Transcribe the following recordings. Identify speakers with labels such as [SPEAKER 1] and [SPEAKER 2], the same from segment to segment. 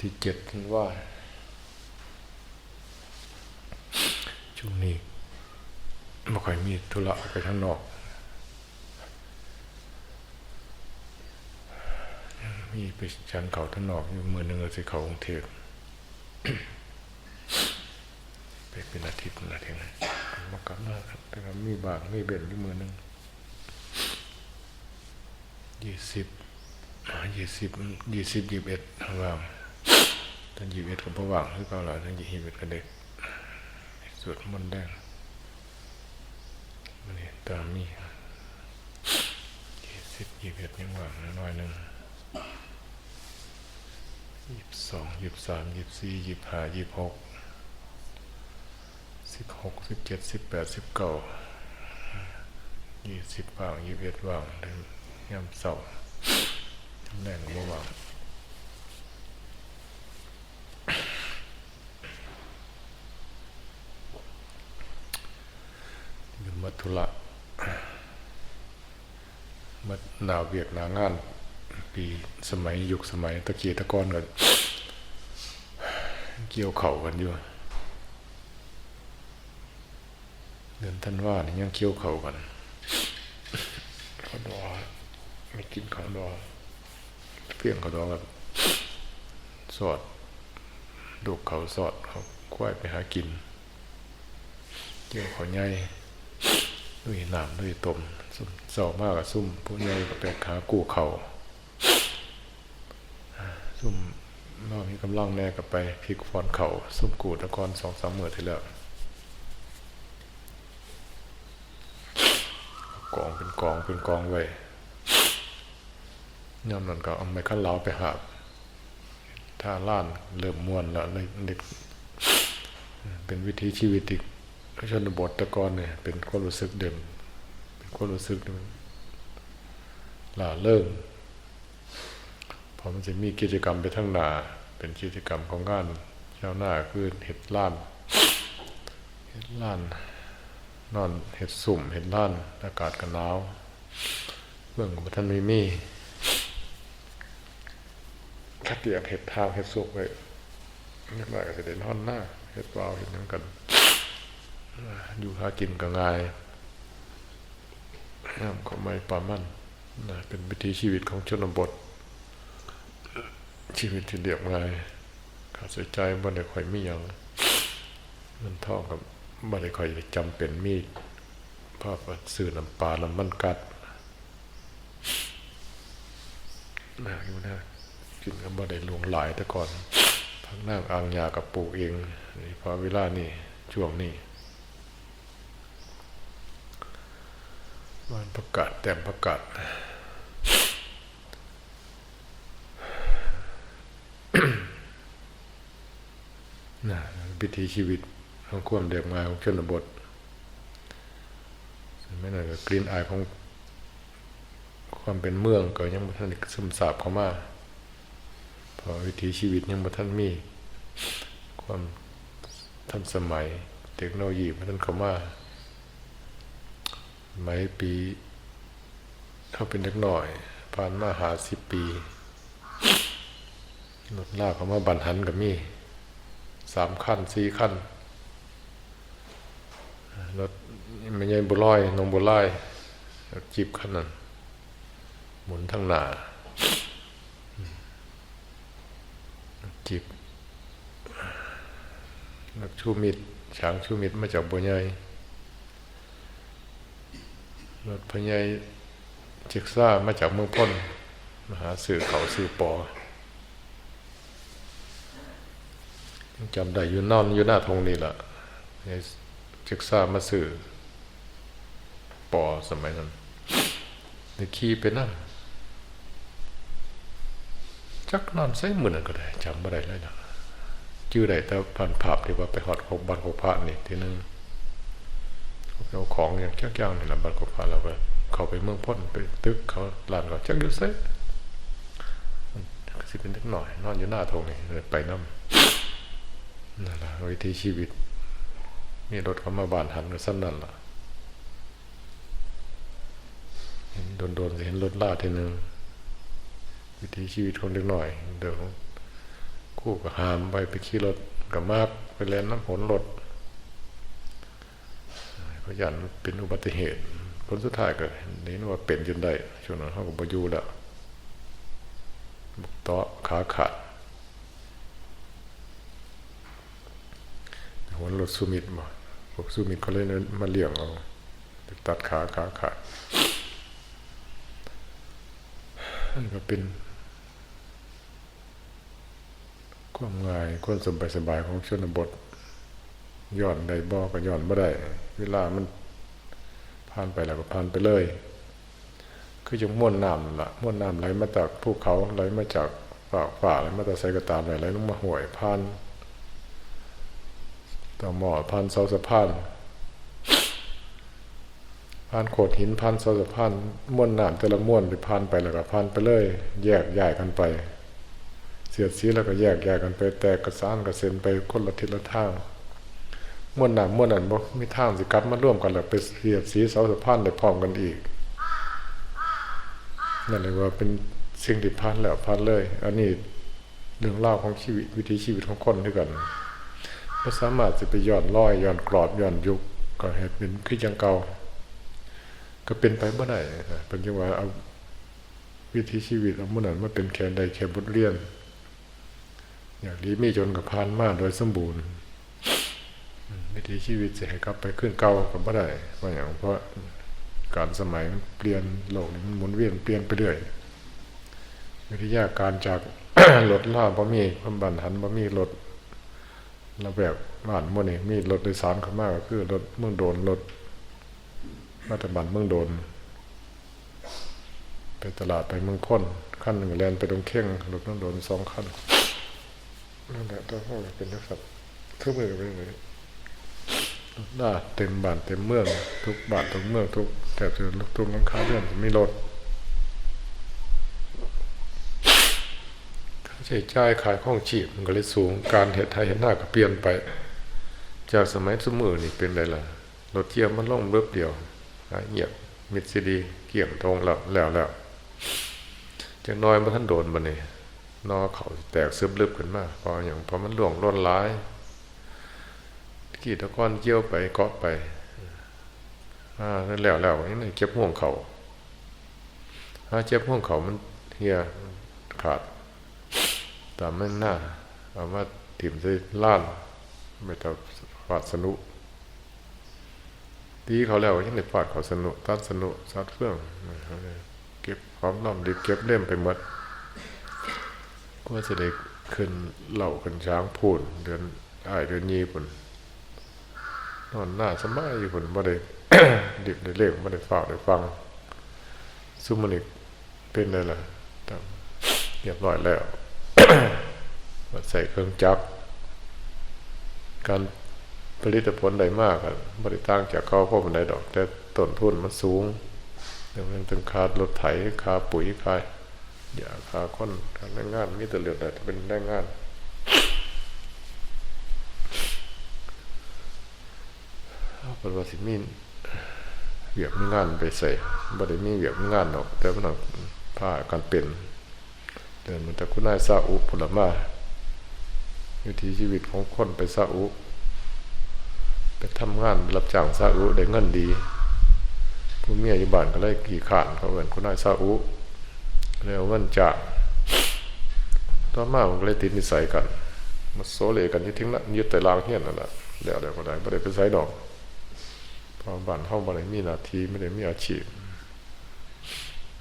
[SPEAKER 1] ที่เจ็ดว่า ช่วงนี้ไม่ค่อยมีธุระไปข้างนอก มีไปชันเขาท่างนอกอยู่มือหนึ่งเลยสิเขากรุงเทพไปเป็นอาทิตย์นะทีนั้นมากับมาแต่ก็มีบางมีเบ็นอยู่มือหนึ่งยี่สิบยี่สิบยี่สิบยี่สิบเอ็ดว่าง ตอนยี่สิบเอ็ดกับพว่างคือเก่าหล่ะตอนยี่สิบเอ็ดกับเด็กสวดมนต์แดงมันนี่ตามมียี่สิบยี่สิบยังหว่างน้อยหนึ่งยี่สิบสองยี่สิบสามยี่สิบสี่ยี่สิบห้ายี่สิบหกสิบหกสิบเจ็ดสิบแปดสิบเก้ายี่สิบว่างยี่สิบเอ็ดว่างถึงยามเสาร์จำแรงบ่ว่าง เป็นมัทุระมัดหนาวเวียกหนางาน ปีสมัยยุคสมัยตะเกียตะกอนกันเกี่ยวเข่ากันอยู่เดือนท่านว่านี่ยังเกี่ยวเข่ากันเขาดอไม่กินเขาดอเพียงเขาดอแบบสอดดูกเขาสอดเขาควายไปหากินเกี่ยวเขาใหญ่ ด้วยน้ำด้วยต้มซุ่มเศร้ามากกับซุ่มผู้ใหญ่ก็ไปหากู้เขาซุ่มนอกมีกำลังแน่กับไปพลิกฟอนเขาซุ่มกูตะกอนสองสามหมื่นที่แล้วกองเป็นกองเป็นกองไว้ย่อมนั่นก็เอาไม้ขั้นเหลาไปหาบถ้าล้านเริ่มม้วนแล้วเลยเด็กเป็นวิถีชีวิตอีก ชนบทตะกอนเนี่ย เป็นความรู้สึกเดิมเป็นความรู้สึกหล่าเริ่มพอมันจะมีกิจกรรมไปทั้งหนาเป็นกิจกรรมของงานเจ้าหน้าคือเห็ดล้านเห็ดล้านนอนเห็ดสุ่มเห็ดล้านอากาศกันหนาวเบื้องของท่านมีมีถ้าเตียงเห็ดทางเห็ดสุกไว้นิดหน่อยก็จะได้นอนหน้าเห็ดเปล่าเห็ดนั่งกัน อยู่หากินก็ง่ายน้ำขอไม่ปามันนะเป็นวิถีชีวิตของชนบท ชีวิตที่เรียบง่ายขาดใส่ใจบ่ได้ค่อยมีอย่างมันท่ากับบ่ได้ค่อยจำเป็นมีดภาพสื่อน้ำปลาน้ำมันกัดน่าอยู่นะกินก็บ่ได้ลวงหลายแต่ก่อนพักนั่งอ่างยากับปลูกเองนี่พอเวลานี่ช่วงนี้ วันประกาศแต่มประกาศนะวิถีชีวิตของความเรียบง่าของชนบทไม่น่าจะกลิ่นอายของความเป็นเมืองก็ยังบ่ทันซึมซาบเข้ามาเพอวิถีชีวิตยังบ่ทันมี ความทันสมัย เทคโนโลยีบ่ทันเข้ามา สมัยปีเขาเป็นเด็กหน่อยผ่านมาหาสิบปีรถลากเขามาบันหันกับมีสามขั้นสี่ขั้นรถไม่ใช่บุลอยนงบุลอยรถจีบขั้นนั้นหมุนทั้งหนารถจีบรถชูมิดช้างชูมิดมาจากบัวใหญ่ พญายจ็กซ่ามาจากเมืองพ้นมหาสื่อเขาสื่อปอจำได้อยู่นอนอยู่หน้าทงนี่แหละศึกษามาสื่อปอสมัยนั้นในขี่ไปนั่นจักนอนใส่มือนั่นก็ได้จำไม่ได้เลยนะชื่อใดแต่ผ่านภาพที่ว่าไปหอดของบันของพระนี่ทีนึง เอาของอย่างจักอย่างนี่แหละบันของพระเราก็เขาไปเมืองพ้นไปตึกเขาลานเขาจักอยู่เซ่สิเป็นเล็กหน่อย นอนอยู่หน้าทงนี่ไปน้ำนั่นแหละวิถีชีวิต มีรถเขามาบานหันก็สั้นนั่นล่ะโดนโดนเห็นรถลาทีหนึ่งวิถีชีวิตของเล็กหน่อย เดี๋ยวคู่ก็หามไปไปขี่รถกับมากไปเล่นน้ำผลรถ ก็ยันเป็นอุบัติเหตุผลสุดท้ายก็เห็นว่าเป็นจนได้ช่วงนั้นเขาก็บอยู่แล้วบุกเตาะขาขาดหัวรถซูมิดมาพวกซูมิดเขาเลยมาเลี้ยงเอาตัดขาขาขาดนั่นก็เป็นความง่ายความสบายสบายของชนบท ย้อนได้บ่ก็ย้อนบ่ได้ เวลามันผ่านไปแล้วก็ผ่านไปเลย คือจังม่วนน้ำนั่นละม่วนน้ำไหลมาจากภูเขาไหลมาจากฝ่าฝ่าไหลมาจากไสกระตามไหลไหลลงมาห่วยผ่านต่อหมอผ่านเสาสะพานผ่านโขดหินผ่านเสาสะพานม่วนน้ำแต่ละม่วนไปผ่านไปแล้วก็ผ่านไปเลย แยกย้ายกันไป เสียดสีแล้วก็แยกย้ายกันไป แตกกระสานกระเซ็นไปคนละทิศละทาง ม่วนน้ำม่วนนั้นบ่มีท่างสิกลับมาร่วมกันแล้วไปเสียดสีเสาสะพานได้พร้อมกันอีกนั่นเลยว่าเป็นสิ่งที่ผ่านแล้วผ่านเลย อันนี้เรื่องเล่าของชีวิตวิถีชีวิตของคนด้วยกันไม่สามารถจะไปย้อนร้อยย้อนกรอบย้อนยุคก็ให้เป็นคือย่างเก่าก็เป็นไปไม่ได้นะเป็นจังว่าเอาวิถีชีวิตเอามื่อนั้นมาเป็นแค่ใดแค่บทเรียน อย่างนี้มีจนกับพานมาโดยสมบูรณ์ วิถีชีวิตจะให้กลับไปขึ้นเก่ากับไม่ได้ว่าอย่างเพราะการสมัยมันเปลี่ยนโลกนี่มันหมุนเวียนเปลี่ยนไปเรื่อยวิทยาการจากรถล่าบ่มีความบันหันบ่มีรถระแบบบ้านมื้อนี้มีรถโดยสารเข้ามาก็คือรถเมืองโดนรถรัฐบาลเมืองโดน ไปตลาดไปเมืองพ้นขั้นหนึ่งแลนไปตรงเข่งรถเมืองโดนสองขั้นนั่นแหละต้องเป็นนักสัตว์ทุกมือไปเลย หน้เต็มบ้านเต็มเมืองทุกบ้านทุกเมืองทุกแถบจะทุกหลังคาเรือนมีรถค่าใช้จ่ายขายข้องชีพมันก็เลยสูงการเห็ดไทยเห็นหน้าก็เปลี่ยนไป จากสมัยสมือนี่เป็นไรล่ะรถเทียมมันล่องเบิบเดียวหยเงียบมิดซีดีเกี่ยมทงแล้วแล้วแล้วจากน้อยมาท่านโดนมาเนี่ยนอเขาแตกซึบลึบขึ้นมาเพออย่างพอมันหลวงล้นร้าย กี่ตะก้อนเกี่ยวไปเกาะไปอ่าแล้วแล้วนี่เจ็บห่วงเขาถ้าเจ็บห่วงเขามันเฮียขาดตามมันหน้าเอามาถิ่มใส่ล้านไม่ต้องฟาดสนุตีเขาแล้วยังได้ฟาดเขาสนุตัดสนุซัดเฟื่องเก็บความน้อมรีเก็บเล่มไปหมดก็จะได้ขึ้นเหล่าขึ้นช้างพูนเดือนอ้ายเดือนยี่ปุ่น นอนหน้าสบายอยู่คนบ่ได้ดิบได้เล่งบ่ได้ฝากได้ฟังซุมมันอีกเป็นได้ล่ะเรียบร้อยแล้วใส่เครื่องจักรการผลิตผลได้มากอะบริต่างจากเขาเพราะมันได้ดอก แต่ต้นทุนมันสูงเดี๋ยวมันต้องคารถไถคาปุ๋ยคาอย่าคาค้นการแรงงานมีแต่เหลือแต่เป็นแรงงาน เป็นว่าสิมีเวียกมีงานไปใส่บ่ได้มีเวียกมีงานดอก แต่มันต้องพากันเป็นเดินมันแต่คุณนายซาอุผลมาวิถีชีวิตของคนไปซาอุไปทำงานรับจ้างซาอุได้เงินดี ผู้เมียอยู่บ้านก็เลยกี่ขานเขาเอินคุณนายซาอุเลยเอาเงินจากต่อมามันก็เลยติดนิสัยกันมาโซเลกันที่ทิ้งละยึดแต่ลางเฮี้ยนนั่นแหละแล้วเดี๋ยวก็ได้ไม่ได้ไปใช้ดอก พอบ้านเฮาบ่ได้มีหน้าที่ไม่ได้มีอาชีพ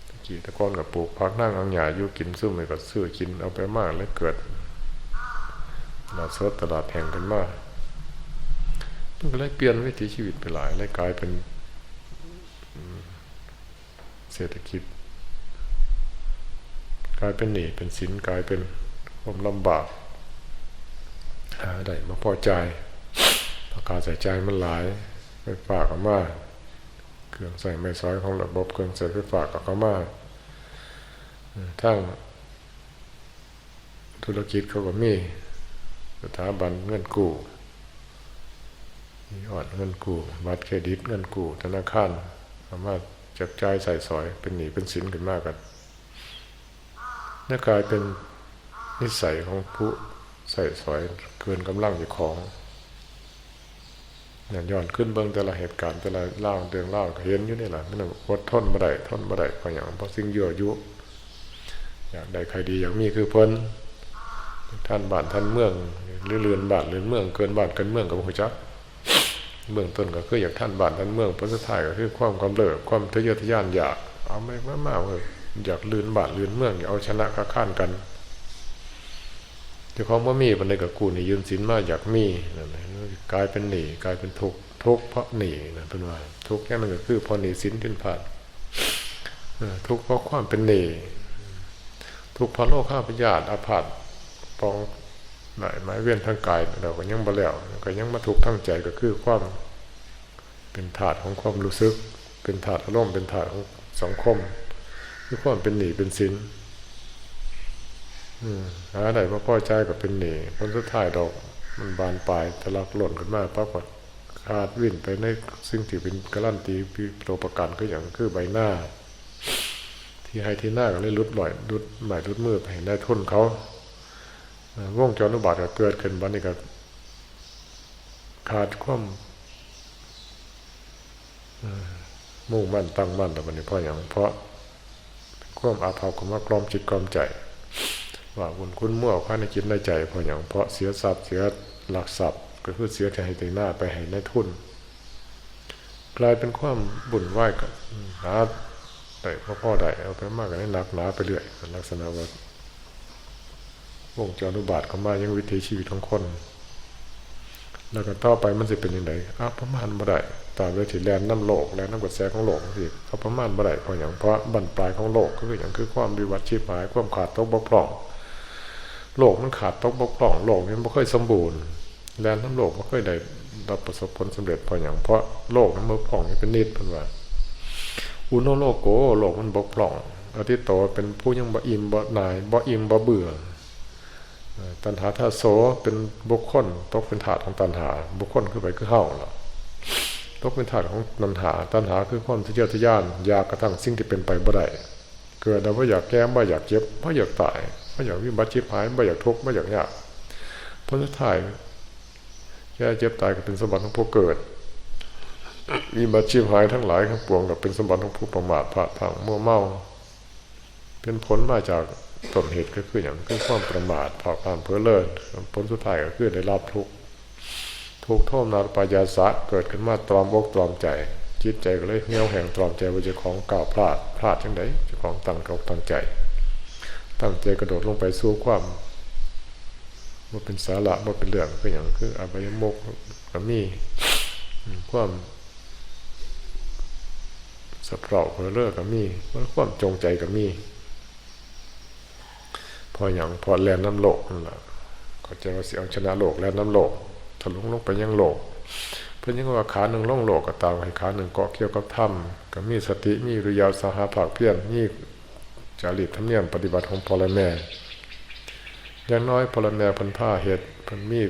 [SPEAKER 1] ตะกี้ตะก้อนกับปลูกพักนั่งอังหยาอยู่กินซุ่มไปก็ซื้อกินเอาไปมากแล้วเกิดตลาดสดตลาดแห่งกันมากมันก็เลยเปลี่ยนวิถีชีวิตไปหลายเลยกลายเป็นเศรษฐกิจ กลายเป็นหนี้เป็นสินกลายเป็นความลำบากหาได้มาพอใจประกาศใส่ใจมันหลาย ไฟฟ้าก็มาเครื่องใส่ไม้ซ้อยของระบบเครื่องใส่ไฟฟ้าก็เขามาทั้งธุรกิจเขาก็มีสถาบันเงินกู้มีออดเงินกู้บัตรเครดิตเงินกู้ธนาคารสามารถจับจ่ายใส่สอยเป็นหนี้เป็นสินขึ้นมากกันนั่นกลายเป็นนิสัยของผู้ใส่สอยเกินกำลังอยู่ของ เนี่ยย้อนขึ้นเบื้องแต่ละเหตุการณ์แต่ละเล่าเดืองเล่าเห็นอยู่นี่แหละมันอดทนบ่ได้ทนบ่ได้เพราะอย่างเพราะสิ่งยั่วยุ อยากได้ใครดีอย่างมีคือเพิ่นท่านบ้านท่านเมืองหรือเรือนบ้านเรือนเมืองเกินบ้านเกินเมืองกับหัวจักเบื้องต้นก็คืออยากท่านบ้านท่านเมืองผลสุดท้ายก็คือความความเลิกความทะเยอทะยานอยากเอาไม่มามาเลยอยากลืนบ้านลืนเมืองอยากเอาชนะค้าข้านกัน แต่ของว่ามีปันในกับกูนี่ยืนสินมาอยากมีนั่นกลายเป็นหนีกลายเป็นทุกข์ทุกข์เพราะหนีนะเป็นว่าทุกข์แค่นั้นก็คือพอหนีสินขึ้นผ่านทุกข์เพราะความเป็นหนีทุกข์เพราะโรคข้าพยาธิอาพาธปองหน่ไม้เวียนทางกายเราก็ยังบ่แล้วก็ยังมาทุกข์ทั้งใจก็คือความเป็นถาดของความรู้สึก เป็นถาดอารมณ์เป็นถาดของสังคมคือความเป็นหนีเป็นสิน หาไหนมาพ่อใจก็เป็นหนีผลสุดท้ายดอก มันบานปลายทะลักหล่นขึ้นมาปั๊บก็ขาดวิ่นไปในซึ่งที่เป็นกระลั่นตีตัวประกันก็อย่างคือใบหน้า ที่ให้ที่หน้าก็เลยรุดหน่อยรุดหมายรุดมือไปได้ทุนเขาวงจรอุบาทก็เกิดขึ้นวันนี้ก็ขาดความมุ่งมั่นตั้งมั่นแต่วันนี้เพราะอย่างเพราะความอาภัพความว่ากลอมจิตกลอมใจ ว่าบุญคุณมั่วข้าในจิตในใจเพราะอย่างเพราะเสียทรัพย์เสียหลักทรัพย์ ก็คือเสียแค่ให้ตีหน้าไปให้ในทุน กลายเป็นความบุญไหวกับหาได้พ่อพ่อได้เอาไปมากกันให้หนักหนาไปเรื่อยลักษณะว่าวงจรอุบาทเข้ามายังวิถีชีวิตของคน แล้วก็ต่อไปมันจะเป็นยังไงอ้าวประมาณบ่ได้ตามด้วยที่แลนน้ำโลกแลนน้ำกระแสของโลกสิเอาประมาณบ่ได้เพราะอย่างเพราะบั้นปลายของโลกก็คืออย่างคือความวิวัฒน์ชีพหายความขาดตกบกพร่อง โลกมันขาดตกบกพร่องโลกนี้ไม่ค่อยสมบูรณ์แลนน้ำโลกไม่ค่อยได้รับประสบผลสำเร็จพราะอย่างเพราะโลกนั้นบกพร่องนี่เป็นนิดเป็นว่าอุโนโลโกโลกมันบกพร่องอธิโตเป็นผู้ยังบ่อิ่มบ่นายบ่อิ่มบ่เบื่อตัณหาท่าโสเป็นบุคคลตกเป็นถาดของตัณหา บุคคลขึ้นไปคือเฮาล่ะตกเป็นถาดของตัณหา ตัณหาคือความทะเยอทะยาน อยากกระทั่งสิ่งที่เป็นไปบ่ได้เกิดแล้วว่าอยากแก้บ่อยากเจ็บบ่อยากตาย บ่อยากวิบัติชิบหายบ่อยากทุกข์บ่อยากยากผลสุดท้ายแก่เจ็บตายก็เป็นสมบัติของผู้เกิดวิบัติชิบหายทั้งหลายทั้งปวงก็เป็นสมบัติของผู้ประมาทพลาดพลั้งมัวเมาเป็นผลมาจากต้นเหตุก็คืออย่างคือความประมาทพอความเพ้อเลิศผลสุดท้ายก็คือได้รับทุกข์ทุกโทมนาปายาสะเกิดขึ้นมาตรอมอกตรอมใจจิตใจก็เลยเงี้ยวแห่งตรอมใจว่าเจ้าของก่าวพลาดพลาดจังไดเจ้าของตั้งอกตั้งใจ ตั้งใจกระโดดลงไปสู่ความว่าเป็นสาระว่าเป็นเรื่องคืออย่างคืออบายมุกก็มีความสับเปล่าเพลเลิกก็มีความจงใจก็มี พออย่างพอแลนน้ำโลกนั่นแหละก็จะว่าเสียงชนะโลกแลนน้ำโลกถลุงลงไปยังโลกเพื่อนยังว่าขาหนึ่งล่องโลกก็ตามให้ขาหนึ่งเกาะเกี่ยวกับถ้ำก็มีสติมีริยาสหภาคเพี้ยรนี่ จารีตธรรมเนียมปฏิบัติของพลแม่อย่างน้อยพลแม่พันผ้าเหตุพันมี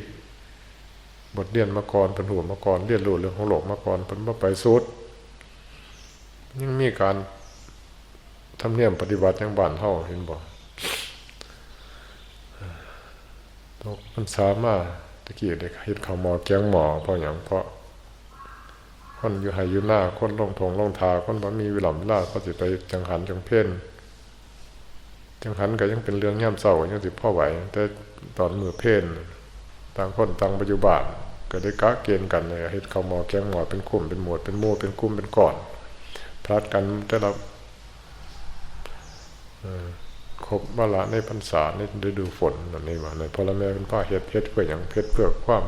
[SPEAKER 1] บทเรียนมาก่อนเป็นหัวมาก่อนเรียนรู้เรื่องของโลกมาก่อนเป็นมาไปสุดยังมีการทำเนียมปฏิบัติอยังบ้านเท่าเห็นบอกตกมันสามารถตะกี้เด็กเห็นเขาหมอแกงหมอเพราะอย่างเพราะ คนอยู่หายอยู่หน้าคนลงทงลงทาคนบ่มีวิลำเวลาเขาสิไปจังหันจังเพ่น จังหันก็ยังเป็นเรื่องย่ำเศร้ายังสิพ่อไหว แต่ตอนมือเพ่นต่างคนต่างปัจจุบันก็ได้กะเกณฑ์กันเลยเห็นเขาหมอแกงหมอเป็นกลุ่มเป็นหมวดเป็นโม่เป็นกลุ่มเป็นก่อนพลัดกันแต่ละครบมาละในพรรษาในฤดูฝนนั่นนี่ว่าในพลเมืองเป็นผ้าเฮ็ดเฮ็ดเพื่ออย่างเพชรเพื่อความ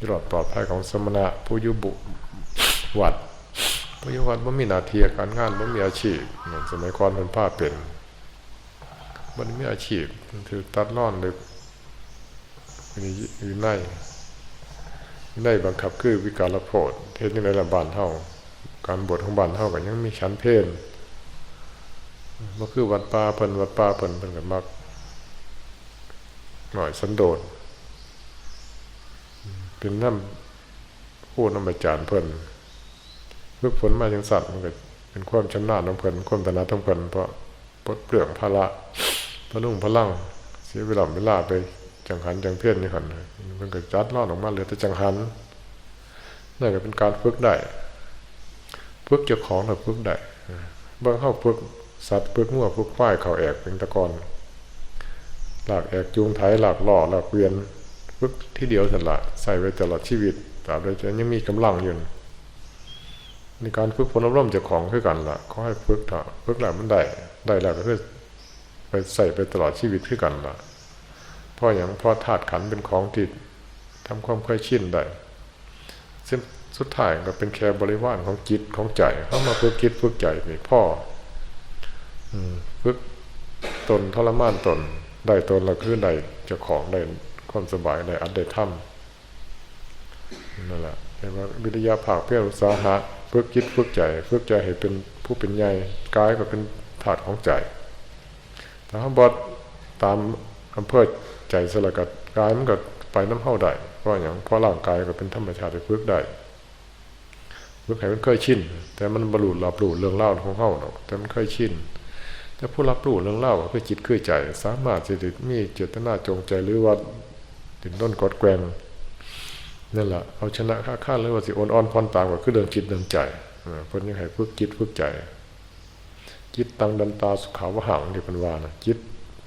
[SPEAKER 1] ยรอดปลอดภัยของสมณะผู้ยุบุวัดผู้ยุวัดว่ามีนาทีการงานว่ามีอาชีพสมัยก่อนเป็นผ้าเป็น มันมีอาชีพถือตัดล่อนเลยอยู่ในในบังคับคือวิการลโพดเทศนี่ในระบานเท่า การบวชของบานเท่ากันยังมีชั้นเพนมันคือวัดป่าเพิ่นวัดป่าเพิ่นเพิ่นกันมัก หน่อยสันโดษเป็นน้ำพูดน้ำใบจานเพิ่นฝึกฝนมาจังสัตว์มันก็เป็นความชำนาญของเพิ่นความถนัดของเพิ่นเพราะปลดเปลืองภาระ พระนุ่งพระลังเสียเวลาเวลาไปจังหันจังเพี้ยนนี่หันมันก็จัดล่อนออกมาเหลือแต่จังหันนั่นก็เป็นการฝึกได้ฝึกเจ้าของเราฝึกได้บางเข้าฝึกสัตว์ฝึกงัวฝึกควายเขาแอกเป็นตะกอนหลากแอกจูงไถหลากล่อหลากเวียนฝึกที่เดียวสันละใส่ไว้ตลอดชีวิตตราบใดจะยังมีกำลังอยู่ในการฝึกฝนอบรมเจ้าของคือกันละเขาให้ฝึกเถอะฝึกแล้วมันได้ได้แล้วก็คือ ไปใส่ไปตลอดชีวิตคือกันละเพราะอย่างเพราะธาตุขันเป็นของที่ทำความเคยชินได้ซึ่งสุดท้ายก็เป็นแค่บริวารของจิตของใจเข้ามาฝึกจิตฝึกใจนี่พ่อฝึกตนทรมานตนได้ตนเราคือได้เจ้าของได้ความสบายได้อัดได้ทำนั่นแหละเรียกว่าวิทยาภาคเพื่ออุตสาหะฝึกจิตฝึกใจฝึกใจให้เป็นผู้เป็นใหญ่กายก็เป็นถาดของใจ แต่ถ้าบอดตามอำเภอใจสละกัดกายมันก็ไปน้ำเข้าได้เพราะอย่างเพราะร่างกายก็เป็นธรรมชาติที่ฝึกได้ฝึกให้มันเคยชินแต่มันบรรลุรับรู้เรื่องเล่าของเข้าเนาะแต่มันเคยชินแต่ผู้รับรู้เรื่องเล่าคือจิตคือใจ สามารถจะมีเจตนาจงใจหรือว่าถึงต้นกดแกงนั่นแหละเอาชนะค่าข้าเลยว่าสิอ่อนอ่อนพรต่ามก็คือเรื่องจิตเรื่องใจเพิ่นยังให้ฝึกจิตฝึกใจ จิตตังดันตาสุขาวหังที่เป็นว่านะจิต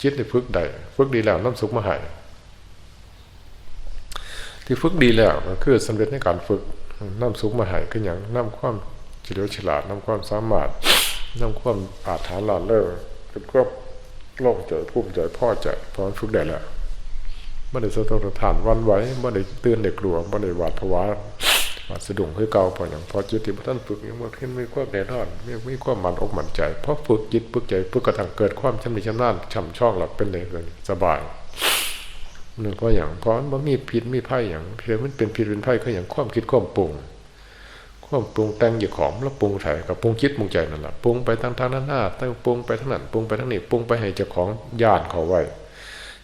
[SPEAKER 1] จิตได้ฝึกได้ฝึกดีแล้วน้ำสุขมาให้ที่ฝึกดีแล้วก็คือสำเร็จในการฝึกน้ำสุขมาให้คืออย่างน้ำความเฉลียวฉลาดน้ำความสามารถน้ำความอาถรรพ์หลานเลิศเป็นความโล่งใจภูมิใจพ่อใจพร้อฝึกได้แล้วไม่ได้สะทกสะทานวันไหวไม่ได้ตื่นเด็กกลัวไม่ได้หวาดผวา วาสะดุ้งคือเก่าพออย่างพอจิตที่ท่านฝึกยังว่าขึ้นไม่ความแน่นอนไม่ไม่ความมันอกมันใจเพราะฝึกจิตฝึกใจฝึกกระทั่งเกิดความชำนิชำนาญช่ำช่องหลับเป็นเลยเลยสบายหนึ่งเพราะอย่างเพราะมันมีพิษมีไพ่อย่างเพียงมันเป็นพิษเป็นไพ่ก็อย่างความคิดความปรุงความปรุงแต่งอยู่ของแล้วปรุงไถกับปรุงคิดปรุงใจนั่นแหละปรุงไปทางทางนั้นหน้าตั้งปรุงไปทางนั้นปรุงไปทางนี้ปรุงไปให้เจ้าของญาติเขาไว้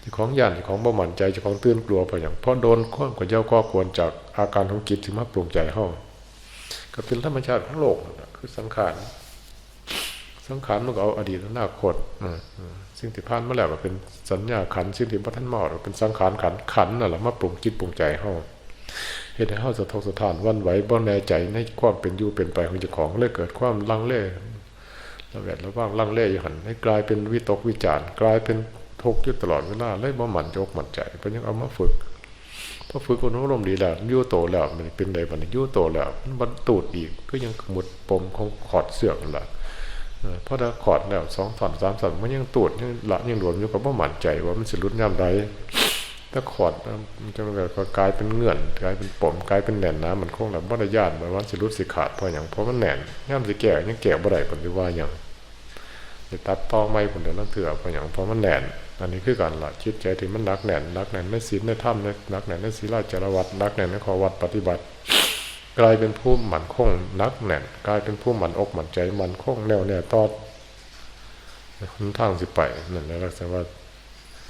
[SPEAKER 1] จ้าของญาติเจ้าของบ่หมั่นใจเจ้าของตื่นกลัวไปอย่างเพราะโดนข้อมกับเจ้าก็ควรจากอาการของจิตที่มาปรุงใจห้องก็เป็นธรรมชาติของโลกคือสังขารสังขารมันก็เอาอดีตอนาคตสิ่งที่ผ่านมาแล้วก็เป็นสัญญาขันสิ่งที่พระท่านมาเป็นสังขารขันขันนั่นแหละมาปรุงจิตปรุงใจห้องเหตุให้เฮาสะทกสะท้านวันไหวบ่แน่ใจในความเป็นอยู่เป็นไปของเจ้าของเลยเกิดความลังเลระแวดระว่างลังเลอยู่หันให้กลายเป็นวิตกวิจารกลายเป็น ทุกข์อยู่ตลอดเวลาเลยบ่หมั่นจกหมั่นใจเพราะยังเอามาฝึกพอฝึกคนอารมณ์ดีแล้วยู่โตแล้วมันเป็นใดบัดนี้ยู่โตแล้วมันบรรตูดอีกก็ยังหมุดปมของขอดเสือกนั่นแหละเพราะถ้าขอดแล้วสองสันสามสันมันยังตูดยังละยังหลวมอยู่กับบ่หมั่นใจว่ามันสิรุดย่ำใดถ้าขอดมันจะกลายเป็นเงื่อนกลายเป็นปมกลายเป็นแหน่นน้ำมันคงแบบบ่ได้ญาติแบบว่าสิรุดสิขาดเพราะอย่างเพราะมันแหน่นย่ำสิแก่ยังแก่บ่ได้ผลที่ว่าอย่างจะตัดต่อไม่ผลเดี๋ยวนั่นเถื่อเพราะอย่างเพราะมันแหน่น อันนี้คือการละจิตใจที่มันนักแน่นนักแน่นไม่ศีลในถ้ำนักแน่นในศีลาจารวัดนักแน่นในขอวัดปฏิบัติ กลายเป็นผู้หมั่นคงนักแน่นกลายเป็นผู้หมั่นอกหมั่นใจหมั่นคงแน่วแน่ตอดคนทางสิไปนั่นแหละลักษณะว่า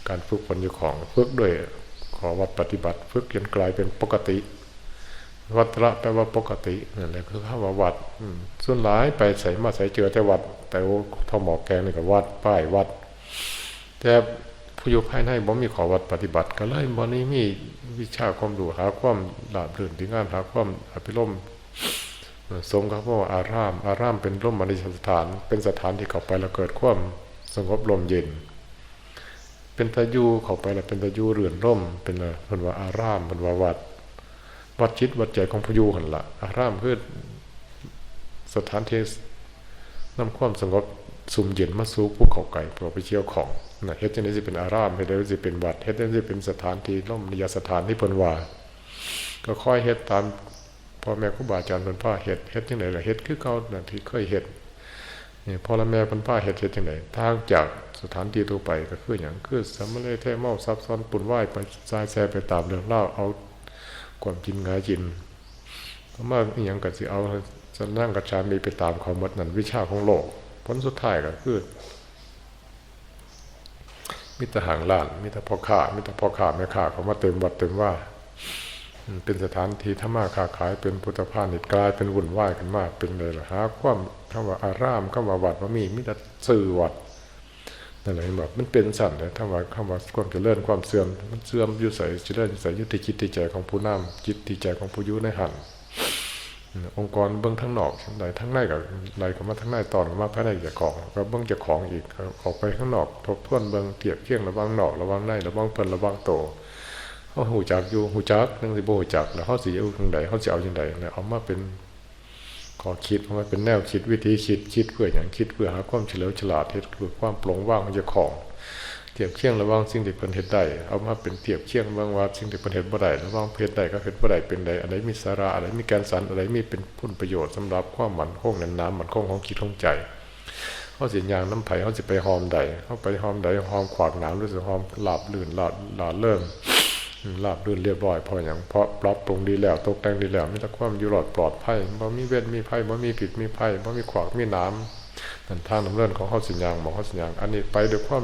[SPEAKER 1] การฝึกฝนอยู่ของฝึกด้วยขอวัดปฏิบัติฝึกจนกลายเป็นปกติ วัตระแปลว่าปกตินั่นแหละคือข้าววัดส่วนหลายไปใส่มาใส่เจอแต่วัด แต่ท่อหมอกแกงนี่ก็วัดป้ายวัด แต่ผู้อยู่ภายในบ่มีขอวัดปฏิบัติก็เลยบ่นี้มีวิชาความรู้หาความดาบรื่นถึงงานหาความอภิรมทรงครับว่าอาราม อารามเป็นร่มมณิสถาน เป็นสถานที่เข้าไปแล้วเกิดความสงบลมเย็น เป็นตะยูเข้าไปแล้วเป็นตะยูเรือนร่ม เป็นอะไรเป็นว่าอารามเป็นว่าวัด วัดจิตวัดใจของพยูหันละอารามคือสถานที่นำความสงบ สุ่มเย็นมาสู่ภูเขาไก่เพื่อไปเชี่ยวของนะเฮ็ดจังได๋สิเป็นอารามเฮ็ดจังได๋สิเป็นวัดเฮ็ดจังได๋สิเป็นสถานที่ล่มนิยสถานที่เพิ่นว่าก็ค่อยเฮ็ดตามพ่อแม่ครูบาอาจารย์เพิ่นพาเฮ็ดเฮ็ดจังได๋ล่ะเฮ็ดคือเก่านั่นที่เคยเฮ็ดนี่พ่อและแม่เพิ่นพาเฮ็ดเฮ็ดจังได๋ทางจากสถานที่ทั่วไปก็คือหยังคือสำเร็จแท้เมาซับซ้อนปุ่นวายไปซายแซ่ไปตามเรื่องเล่าเอาความกินงายกินเพราะว่าอีหยังก็สิเอาสนั่งกัจฉามีไปตามความหมดนั่นวิชาของโลก ลสุดท้ายก็คือมิตรหางล้านมิตรพ่อข้ามิตรพ่อข้าแม่ข้าเขามาเติมวัดเติมว่า เป็นสถานที่ธรรมาค้าขายเป็นพุทธภาณิชกลายเป็นวุ่นวายกันมากเป็นเลยหาความคำว่าอารามคำว่าวัดว่ามีมิตรสื่อวัดนั่นแหละเห็นบมันเป็นสั่นเลยถ้าว่าคำว่าความเจริญความเสื่อมมันเสื่อมอยู่ใส่เจริญใส่ยุติจิตติใจของผู้นำจิตใจของผู้ยุในหัน องค์กรเบื้องทั้งนอกทั้งในทั้งในกับไหลกับมาทั้งในตอนกับมาภายในจ้าของก็เบื้องจ้าของอีกออกไปข้างนอก ทบทวนเบื้องเทียบเทียงระวังนอกระวังในระวังเพิ่นระวังโตเขาหูจักอยู่หูจักนั่งสิบหูจัก แล้วเขาสิเอาทางใดเขาสิเอาจังใดแล้วเอามาเป็นขอคิดว่าเป็นแนวคิดวิธีคิดคิดเพื่ออย่างคิดเพื่อหาความเฉลียวฉลาดเพื่อความปร่งว่างจ้าของ ทียบเคียงระว่างสิ่งที่เพิ่นเฮ็ดได้เอามาเป็นเทียบเคียงบางว่าสิ่งที่เพิ่นเฮ็ดบ่ได้ระว่างเฮ็ดได้กับเฮ็ดบ่ได้เป็นใดอันใดมีสาระอันใดมีกนสารอันใดมีเป็นผลประโยชน์สำหรับความมั่นคงแน่นหนามั่นคงของจิตของใจเฮาสิย่างน้ำไผเฮาสิไปหอมใดเฮาไปหอมใดหอมขวากนามหรือสิหอมลาบลื่นลาดลาเริ่มลาบรื่นเรียบร้อยพออย่างเพราะปรับปรุงดีแล้วตกแต่งดีแล้วมีแต่ความอยู่รอดปลอดภัยบ่มีเวทมีภัยบ่มีผิดมีภัยบ่มีขวากมีน้ำนั่นทางน้ำเลื่อนของเฮาสิญญางบอกเฮาสิญญางอันนี้ไปด้วยความ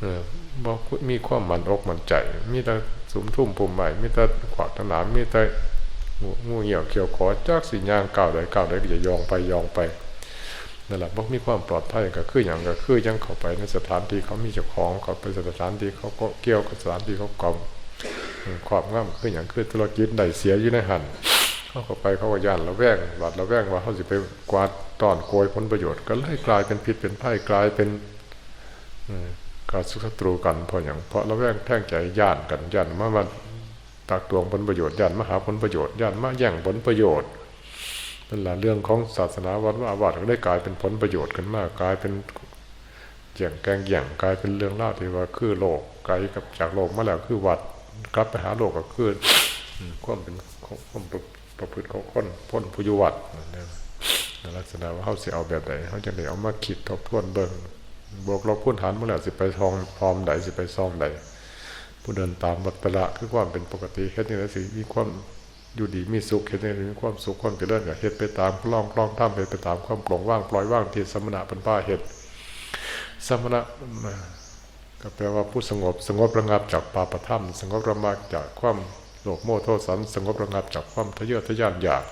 [SPEAKER 1] เออบ่มีความมันอกมันใจ มีแต่สมทุ่มปุ่มใหม่มีแต่ขวากสนามมีแต่งูเหี่ยวเขียวขอจากสิญญางก้าวใดก้าวใดจะยองไปยองไปนั่นแหละบ่มีความปลอดภัยก็คืออย่างก็คือยังเข้าไปในสถานที่เขามีเจ้าของเขาไปสถานที่เขาก็เกี่ยวกับสถานที่เขากำความง่ำคืออย่างคือธุรกิจใดเสียอยู่ในหันเขาเข้าไปเขาก็ย่านระแวงหวาดระแวงว่าเขาสิไปกวาดตอนโกยผลประโยชน์ ก็เลยกลายเป็นพิษเป็นภัยกลายเป็นอ่อ การสุศัตรูกันเพราะอย่างเพราะเระแวงแท่งใจย่านกันย่านมามาตักตวงผลประโยชน์ย่านมาหาผลประโยชน์ย่านมาแย่งผลประโยชน์นั่นแหละเรื่องของศาสนาวัดว่าอาวาสก็ได้กลายเป็นผลประโยชน์ขึ้นมากกลายเป็นแย่งแกงแย่งกลายเป็นเรื่องเล่าวที่ว่าคือโลกไกลกับจากโลกมาแล้วคือวัดกลับไปหาโลกก็คืออืมความเป็นความประประพฤติของคนพ้นผู้ยุวัดนั่นในลักษณะว่าเขาสิเอาแบบไหนเขาจะได้เอามาคิดทบทวนเบิ่ง บวกลบพูนฐานเมื่อไหร่สิไปทองพร้อมใดสิไปซ่อมใดผู้เดินตามวัดประละคือความเป็นปกติเฮ็ดนี่แหละสิมีความอยู่ดีมีสุขเฮ็ดนี่มีความสุขความเจริญก็เฮ็ดไปตามคล่องคล่องท่ามไปไปตามความโปร่งว่างปล่อยว่างที่สมณะเป็นป้าเฮ็ดสมณะก็แปลว่าผู้สงบสงบระงับจากปาปธรรม สงบระงับจากความโลภโมโทสันสงบระงับจากความทะเยอทะยานอยาก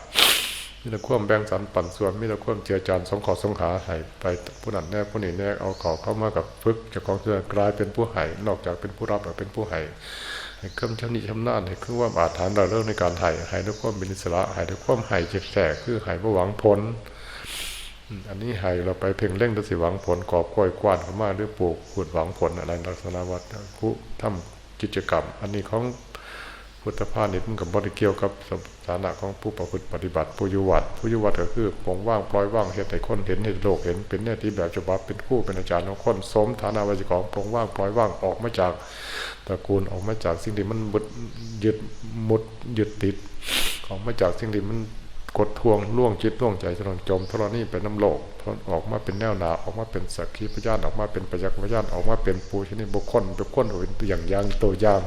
[SPEAKER 1] มีแต่ควมแบ่งสรรปันส่วนมีแต่ควมเจือจานสงขอสงหาให้ไปผู้นั้นแน่ผู้นี้แน่เอาขอเข้ามากับฝึกจากของเสือกลายเป็นผู้ให้นอกจากเป็นผู้รับแล้วเป็นผู้ให้ให้เครื่องชำนิชำนาญให้คือว่าอาถรรพ์เราเรื่องในการห้ให้ด้วยความเป็นอิสระให้ด้วยความให้เจ็บแสกคือให้เพื่อหวังผลอันนี้ให้เราไปเพ่งเร่งตัวสิหวังผลกอบก้อยกวานเข้ามาหรือปลูกขุดหวังผลอะไรลักษณะวัดผู้ทำกิจกรรม อันนี้ของ พุทธภาณิชย์มันกับบริเกี่ยวกับสถานะของผู้ประพฤติปฏิบัติผู้ยุวัดผู้ยุวัดก็คือปลงว่างปล่อยว่างเหตุให้คนเห็นเหตุโลกเห็นเป็นเนี่ยที่แบบฉบับเป็นคู่เป็นอาจารย์ของคนสมฐานะวจิของปลงว่างปล่อยว่างออกมาจากตระกูลออกมาจากสิ่งที่มันมุดยึดมุดยึดติดออกมาจากสิ่งที่มันกดทวงล่วงจิตล่วงใจจนจมทรณีเป็นน้ำโลกทนออกมาเป็นแนวหนาออกมาเป็นสักขีพยานออกมาเป็นประยักษ์พยานออกมาเป็นปูชนิดบุคคลบุคคลเป็นตัวอย่างย่างตัวอย่าง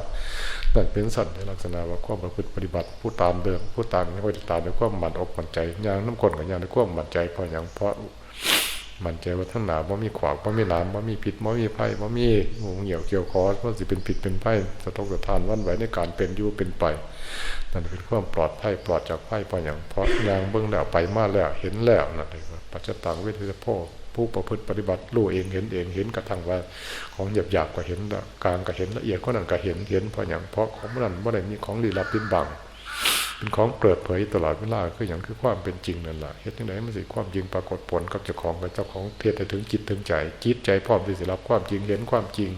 [SPEAKER 1] นั่นเป็นสัตว์ในลักษณะว่าความประพฤติปฏิบัติผู้ตามเดิมผู้ตามไม่ค่อยตามด้วยความหมั่นอกหมันใจอย่างน้ำกลกับอย่างด้วยความหมันใจเพราะอย่างเพราะหมันใจว่าทั้งหนาว่ามีขวากว่ามีน้ำว่ามีผิดว่ามีไพ่ว่ามีงูเหี่ยวเกี่ยวคอว่าสิเป็นผิดเป็นไพ่สะทกสะทานวันไหวในการเป็นอยู่เป็นไปนั่นเป็นความปลอดภัยปลอดจากภัยเพราะอย่างเพราะยางเบื้องแล้วไปมาแล้วเห็นแล้วนั่นเองปัจจตังเวทิตโพ ผู้ประพฤติปฏิบัติรู้เองเห็นเองเห็นกระทั่งว่า ของหยาบหยาบๆก็เห็นละกลางก็เห็นละเอียดก็นั่นก็เห็นเห็นเพราะอย่างเพราะของนั้นไม่ได้มีของลี้ลับปิดบังเป็นของเปิดเผยตลอดเวลาคืออย่างคือความเป็นจริงนั่นแหละเห็นยังไงมันสิความจริงปรากฏผลกับเจ้าของกับเจ้าของเทียบถึงจิตถึงใจจิตใจพร้อมที่จะรับความจริงเห็นความจริง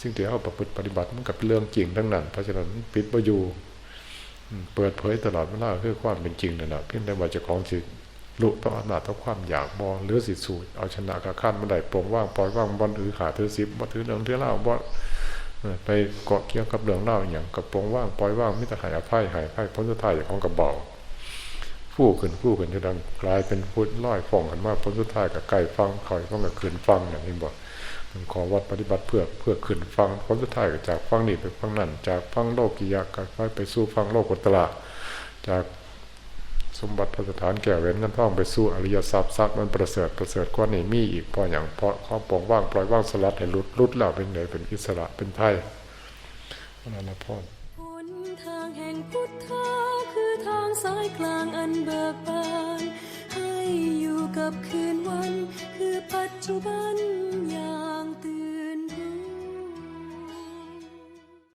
[SPEAKER 1] ซึ่งที่เขาประพฤติปฏิบัติมันก็เป็นเรื่องจริงทั้งนั้น เพราะฉะนั้นปิดประยูเปิดเผยตลอดเวลาคือความเป็นจริงนั่นแหละเพียงแต่ว่าเจะของสิ ลุต่ออำนาจต่อความอยากบอหรือสิสูจเอาชนะกับขั้นมันได้ปลงว่างปล่อยว่างบอลถือขาถือสิบบ่ถือเรื่องถือเล่าบ่เอไปเกาะเกี่ยวกับเรื่องเล่าอย่างกับปลงว่างปล่อยว่างมิตรหายอภัยหายภัยพ้นสุดท้ายอย่างของกระเบาฟู่ขึ้นฟู่ขึ้นที่ดังกลายเป็นพุทธร้อยฟ่องกันว่าพ้นสุดท้ายกับไก่ฟังคอยฟังกับขืนฟังอย่างนี้บอกขอวัดปฏิบัติเพื่อเพื่อขึ้นฟังผลสุดท้ายจากฟังนี่ไปฟังนั่นจากฟังโลกียะก็ไปไปสู่ฟังโลกุตละจาก สมบัติพระสถานแก่แหวนเงินท่องไปสู่อริยทรัพย์ทรัพย์มันประเสริฐประเสริฐกว่าในมีอีกพราะอย่างเพราะความปลงว่างปล่อยว่างสลัดให้หลุดหลุดแล้วเป็นไหนือเป็นอิสระเป็นไทยนั่นนะพ่อ
[SPEAKER 2] หนทางแห่งพุทธะคือทางสายกลางอันเบิกบานให้อยู่กับคืนวัน คือปัจจุบัน